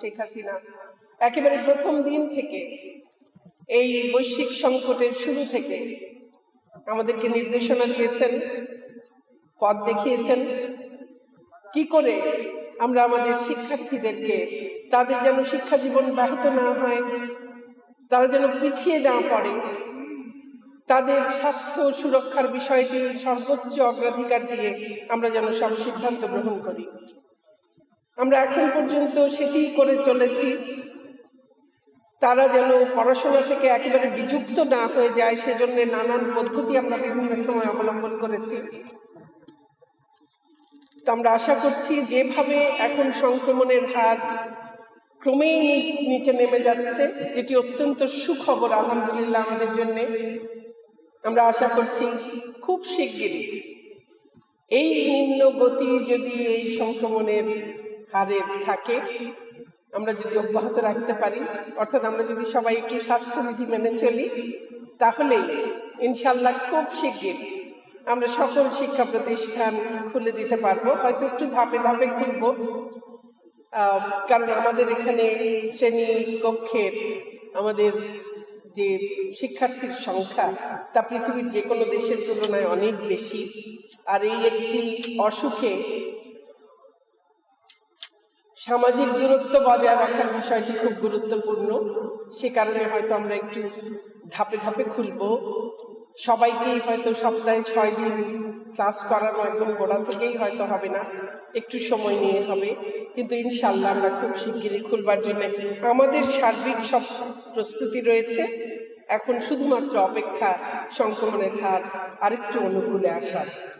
শেখ হাসিনা, একেবারে প্রথম দিন থেকে এই বৈশ্বিক সংকটের শুরু থেকে আমাদেরকে নির্দেশনা দিয়েছেন, পথ দেখিয়েছেন। কি করে আমরা আমাদের শিক্ষার্থীদেরকে, তাদের যেন শিক্ষা জীবন ব্যাহত না হয়, তারা যেন পিছিয়ে না পড়ে, তাদের স্বাস্থ্য সুরক্ষার বিষয়টি সর্বোচ্চ অগ্রাধিকার দিয়ে আমরা যেন সব সিদ্ধান্ত গ্রহণ করি। আমরা এখন পর্যন্ত সেটি করে চলেছি। তারা যেন পড়াশোনা থেকে একেবারে বিযুক্ত না হয়ে যায়, সেজন্য নানান পদ্ধতি আমরা বিভিন্ন সময় অবলম্বন করেছি। তো আমরা আশা করছি যেভাবে এখন সংক্রমণের হার ক্রমেই নিচে নেমে যাচ্ছে, যেটি অত্যন্ত সুখবর আলহামদুলিল্লাহ আমাদের জন্যে। আমরা আশা করছি খুব শিগগিরই এই নিম্ন গতি যদি এই সংক্রমণের হারে থাকে। আমরা যদি অব্যাহত রাখতে পারি, অর্থাৎ আমরা যদি সবাই একটু স্বাস্থ্যবিধি মেনে চলি তাহলেই ইনশাল্লাহ খুব শিগগির আমরা সকল শিক্ষা প্রতিষ্ঠান খুলে দিতে পারব। হয়তো একটু ধাপে ধাপে খুলবো। কারণ আমাদের এখানে শ্রেণি কক্ষের আমাদের যে শিক্ষার্থীর সংখ্যা, তা পৃথিবীর যে কোনো দেশের তুলনায় অনেক বেশি। আর এই একটি অসুখে সামাজিক দূরত্ব বজায় রাখার বিষয়টি খুব গুরুত্বপূর্ণ। সে কারণে হয়তো আমরা একটু ধাপে ধাপে খুলব। সবাইকেই হয়তো সপ্তাহে ছয় দিন ক্লাস করানো একদম গোড়া থেকেই হয়তো হবে না। একটু সময় নিয়ে হবে। কিন্তু ইনশাল্লাহ আমরা খুব শিগগিরই খুলবার জন্য আমাদের সার্বিক সব প্রস্তুতি রয়েছে। এখন শুধুমাত্র অপেক্ষা, সংক্রমণের হার আরেকটু অনুকূলে আসার।